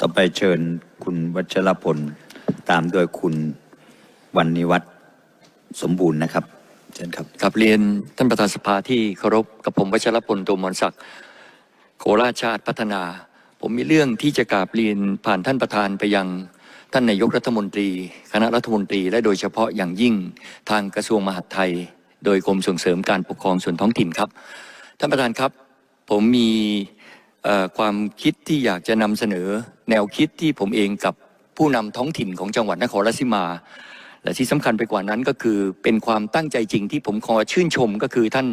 ต่อไปเชิญคุณวัชรพล ตามด้วยคุณวันนิวัฒน์สมบูรณ์นะครับ เชิญครับกับเรียนท่านประธานสภาที่เคารพกับผมวัชรพลโตมรศักดิ์โคราชชาติพัฒนา ผมมีเรื่องที่จะกราบเรียนผ่านท่านประธานไปยังท่านนายกรัฐมนตรี คณะรัฐมนตรี และโดยเฉพาะอย่างยิ่งทางกระทรวงมหาดไทย โดยกรมส่งเสริมการปกครองส่วนท้องถิ่นครับ ท่านประธานครับ ผมมี ความคิดที่อยากจะนำเสนอแนวคิดที่ผมเองกับผู้นำท้องถิ่นของจังหวัดนครราชสีมา และที่สำคัญไปกว่านั้นก็คือเป็นความตั้งใจจริงที่ผมขอชื่นชมก็คือท่าน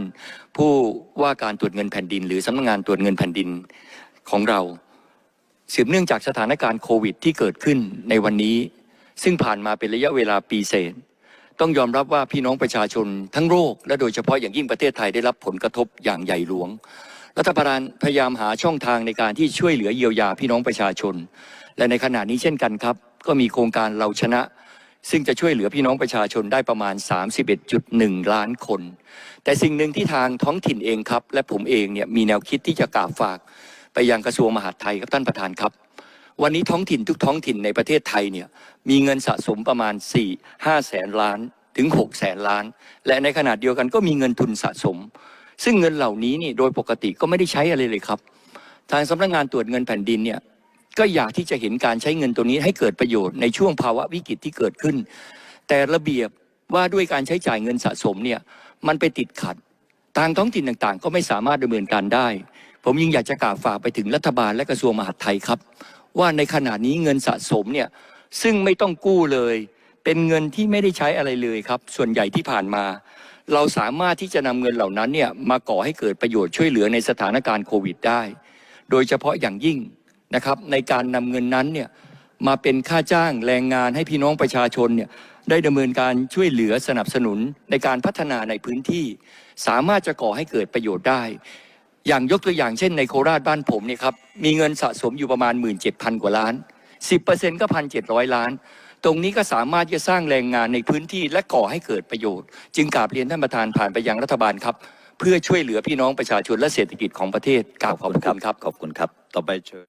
ผู้ว่าการตรวจเงินแผ่นดิน หรือสำนักงานตรวจเงินแผ่นดินของเราสืบเนื่องจากสถานการณ์โควิดที่เกิดขึ้นในวันนี้ ซึ่งผ่านมาเป็นระยะเวลาปีเศษ ต้องยอมรับว่าพี่น้องประชาชนทั้งโลกและโดยเฉพาะอย่างยิ่งประเทศไทยได้รับผลกระทบอย่างใหญ่หลวง รัฐบาลพยายามหาช่องทางในการที่ช่วยเหลือเยียวยาพี่น้องประชาชน และในขณะนี้เช่นกันครับ ก็มีโครงการเราชนะ ซึ่งจะช่วยเหลือพี่น้องประชาชนได้ประมาณ 31.1 ล้านคน แต่สิ่งหนึ่งที่ทางท้องถิ่นเองครับ และผมเองเนี่ยมีแนวคิดที่จะกล่าวฝากไปยังกระทรวงมหาดไทยครับท่านประธานครับ วันนี้ท้องถิ่นทุกท้องถิ่นในประเทศไทยเนี่ยมีเงินสะสมประมาณ 4 5แสนล้านถึง6แสนล้าน และในขณะเดียวกันก็มีเงินทุนสะสม ซึ่งเงินเหล่านี้นี่โดยปกติก็ไม่ได้ใช้อะไรเลยครับ ทางสำนักงานตรวจเงินแผ่นดินเนี่ยก็อยากที่จะเห็นการใช้เงินตัวนี้ให้เกิดประโยชน์ในช่วงภาวะวิกฤตที่เกิดขึ้น แต่ระเบียบว่าด้วยการใช้จ่ายเงินสะสมเนี่ยมันไปติดขัดทางท้องถิ่นต่างๆ ก็ไม่สามารถดำเนินการได้ ผมยิ่งอยากจะกล่าวฝากไปถึงรัฐบาลและกระทรวงมหาดไทยครับ ว่าในขณะนี้เงินสะสมเนี่ยซึ่งไม่ต้องกู้เลย เป็นเงินที่ไม่ได้ใช้อะไรเลยครับ ส่วนใหญ่ที่ผ่านมา เราสามารถที่จะนำเงินเหล่านั้นเนี่ยมาก่อให้เกิดประโยชน์ช่วยเหลือในสถานการณ์โควิดได้ โดยเฉพาะอย่างยิ่งนะครับในการนำเงินนั้นเนี่ยมาเป็นค่าจ้างแรงงานให้พี่น้องประชาชนเนี่ยได้ดำเนินการช่วยเหลือสนับสนุนในการพัฒนาในพื้นที่ สามารถจะก่อให้เกิดประโยชน์ได้ อย่างยกตัวอย่างเช่นในโคราชบ้านผมเนี่ยครับมีเงินสะสมอยู่ประมาณ 17,000 กว่าล้าน 10%ก็1,700ล้าน ตรงนี้ก็สามารถจะสร้างแรงงานในพื้นที่และก่อให้เกิดประโยชน์ จึงกราบเรียนท่านประธานผ่านไปยังรัฐบาลครับ เพื่อช่วยเหลือพี่น้องประชาชนและเศรษฐกิจของประเทศกราบขอบคุณครับขอบคุณครับต่อไปเชิญ